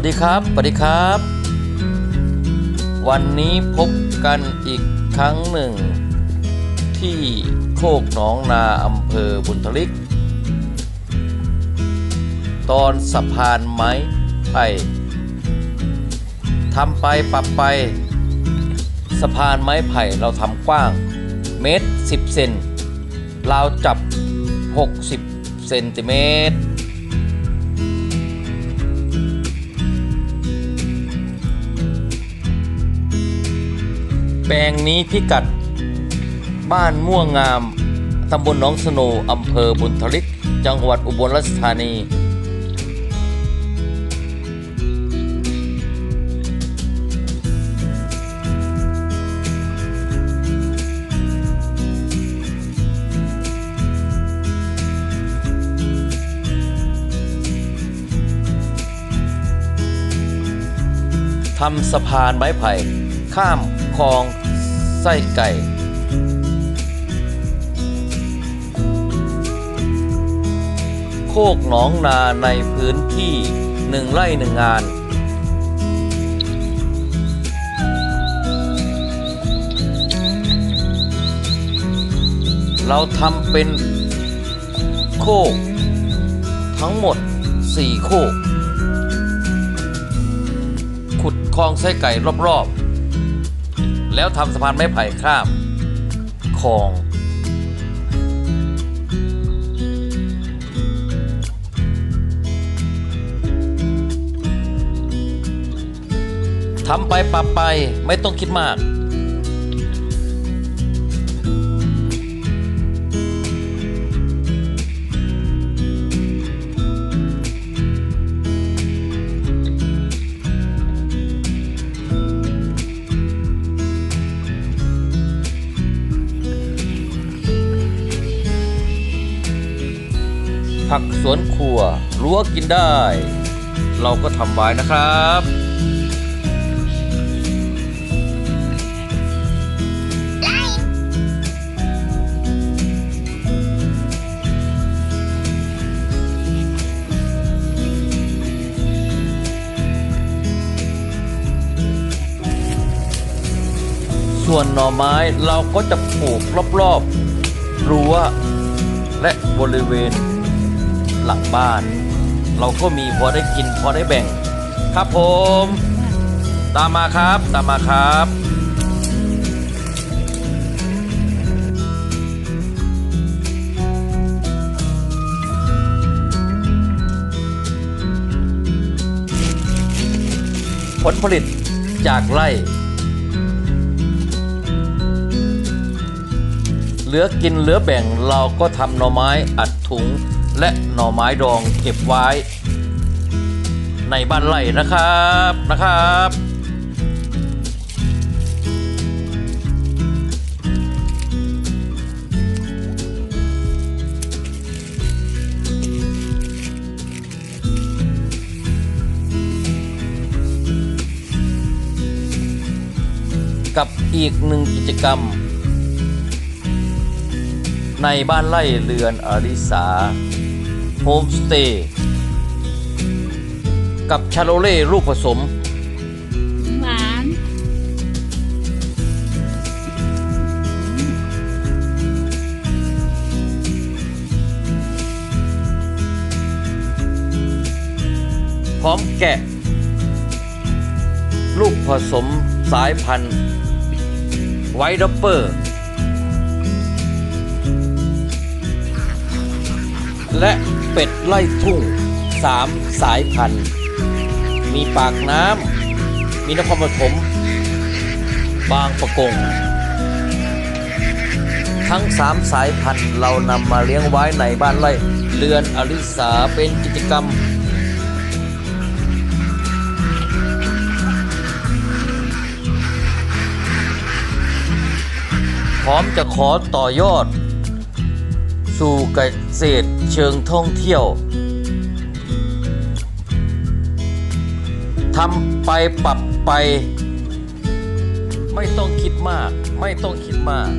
วัสดีครับสวัสดีครับ วันนี้พบกันอีกครั้งหนึ่ง ที่โคกหนองนาอำเภอบุญทลิก ตอนสะพานไม้ไผ่ทำไปปรับไป สะพานไม้ไผ่เราทำกว้าง เมตร 10 เซนเราจับ 60 เซนติเมตร แปลงนี้พิกัดบ้านม่วงงาม ตำบลหนองสโนอำเภอบุญทลิก จังหวัดอุบลราชธานี ทำสะพานไม้ไผ่ข้าม คลอง ไส้ไก่ โคกหนองนาในพื้นที่หนึ่งไร่หนึ่งงานเราทำเป็นโคก ทั้งหมด 4 โคก ขุดคลองไส้ไก่รอบ ๆ แล้วทำสะพานไม้ไผ่ข้ามคลองทำไปปรับไปไม่ต้องคิดมาก ผักสวนครัวรั้วกินได้ เราก็ทำไว้นะครับ ส่วนหน่อไม้เราก็จะปลูกรอบๆรั้วและบริเวณ หลังบ้าน เราก็มีพอได้กินพอได้แบ่ง ครับผม ตามมาครับตามมาครับผลผลิตจากไร่ เหลือกินเหลือแบ่งเราก็ทำหน่อไม้อัดถุง และหน่อไม้ดองเก็บไว้ ในบ้านไร่นะครับนะครับกับอีกหนึ่งกิจกรรม ในบ้านไร่เรือนอริสา โฮมสเตย์กับชาโลเล่ลูกผสม หวานพร้อมแกะ ลูกผสมสายพันธุ์ไวท์ดับเปอร์ และเป็ดไล่ทุ่งสามสายพันธุ์ มีปากน้ำ มีนครปฐม บางประกง ทั้งสามสายพันธุ์เรานำมาเลี้ยงไว้ในบ้านไร่เรือนอลิสาเป็นกิจกรรมพร้อมจะขอต่อยอด สู่เกษตรเชิงท่องเที่ยวทำไปปรับไป ไม่ต้องคิดมาก ไม่ต้องคิดมาก